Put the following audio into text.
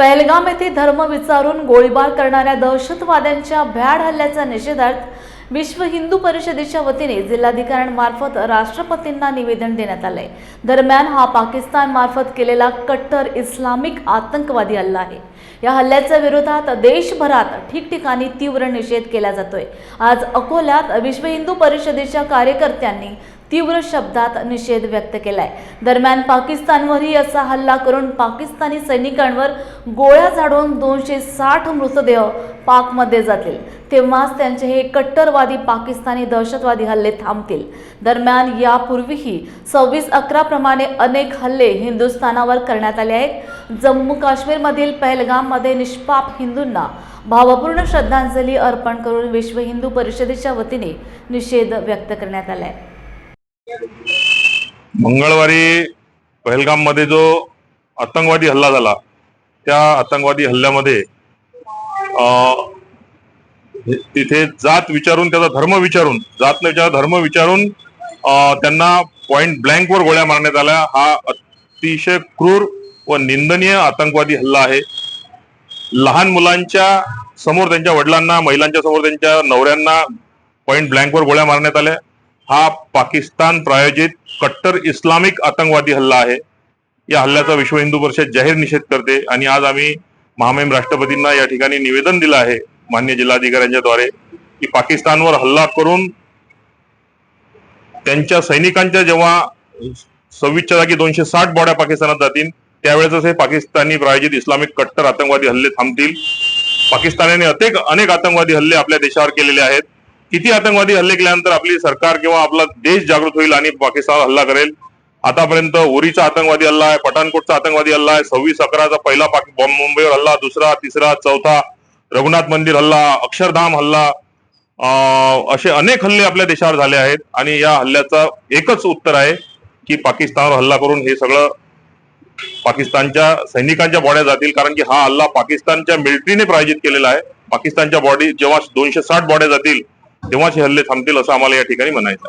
पहलगाम येथे धर्म विचारून गोळीबार करणाऱ्या दहशतवाद्यांच्या भ्याड हल्ल्याचा निषेधार्थ विश्व हिंदू परिषदेच्या वतीने जिल्हाधिकाऱ्यांमार्फत राष्ट्रपतींना निवेदन देण्यात आलंय. दरम्यान हा पाकिस्तान मार्फत केलेला कट्टर इस्लामिक आतंकवादी हल्ला आहे. या हल्ल्याच्या विरोधात देशभरात ठिकठिकाणी तीव्र निषेध केला जातोय. आज अकोल्यात विश्व हिंदू परिषदेच्या कार्यकर्त्यांनी तीव्र शब्दात निषेध व्यक्त केलाय. दरम्यान पाकिस्तानवरही असा हल्ला करून पाकिस्तानी सैनिकांवर गोळ्या झाडून दोनशे साठ मृतदेह पाकमध्ये जातील. तेव्हाच त्यांचे हे कट्टरवादी पाकिस्तानी दहशतवादी हल्ले थांबतील. दरम्यान यापूर्वीही सव्वीस अकरा प्रमाणे अनेक हल्ले हिंदुस्थानावर करण्यात आले आहेत. जम्मू काश्मीरमधील पहलगाममध्ये निष्पाप हिंदूंना भावपूर्ण श्रद्धांजली अर्पण करून विश्व हिंदू परिषदेच्या वतीने निषेध व्यक्त करण्यात आलाय. मंगळवारी पहलगाममध्ये जो आतंकवादी हल्ला झाला त्या आतंकवादी हल्ल्यामध्ये तिथे जात विचारून त्याचा धर्म विचारून जात न विचार धर्म विचारून त्यांना पॉइंट ब्लँकवर गोळ्या मारण्यात आल्या. हा अतिशय क्रूर व निंदनीय आतंकवादी हल्ला आहे. लहान मुलांच्या समोर त्यांच्या वडिलांना महिलांच्या समोर त्यांच्या नवऱ्यांना पॉइंट ब्लँकवर गोळ्या मारण्यात आल्या. हा पाकिस्तान प्रायोजित कट्टर इस्लामिक आतंकवादी हल्ला आहे. या हल्ल्याचा विश्व हिंदू परिषद जाहीर निषेध करते आणि आज आम्ही महामहिम राष्ट्रपतींना या ठिकाणी निवेदन दिलं आहे मान्य जिल्हाधिकाऱ्यांच्या द्वारे की पाकिस्तानवर हल्ला करून त्यांच्या सैनिकांच्या जेव्हा सव्वीसच्या जागी दोनशे साठ बॉड्या पाकिस्तानात जातील त्यावेळेस हे पाकिस्तानी प्रायोजित इस्लामिक कट्टर आतंकवादी हल्ले थांबतील. पाकिस्तानाने अनेक अनेक आतंकवादी हल्ले आपल्या देशावर केलेले आहेत. किती आतंकवादी हल्ले केल्यानंतर आपली सरकार किंवा आपला देश जागृत होईल आणि पाकिस्तान हल्ला करेल? आतापर्यंत उरीचा आतंकवादी हल्ला आहे पठाणकोटचा आतंकवादी हल्ला आहे सव्वीस अकराचा पहिला बॉम्ब मुंबईवर हल्ला दुसरा तिसरा चौथा रघुनाथ मंदिर हल्ला अक्षरधाम हल्ला असे अनेक हल्ले आपल्या देशावर झाले आहेत आणि या हल्ल्याचं एकच उत्तर आहे की पाकिस्तानवर हल्ला करून हे सगळं पाकिस्तानच्या सैनिकांच्या बॉड्या जातील कारण की हा हल्ला पाकिस्तानच्या मिलिटरीने प्रायोजित केलेला आहे. पाकिस्तानच्या बॉडी जेव्हा दोनशे साठ बॉड्या जातील तेव्हाच हल्ले थांबतील असं आम्हाला या ठिकाणी म्हणायचं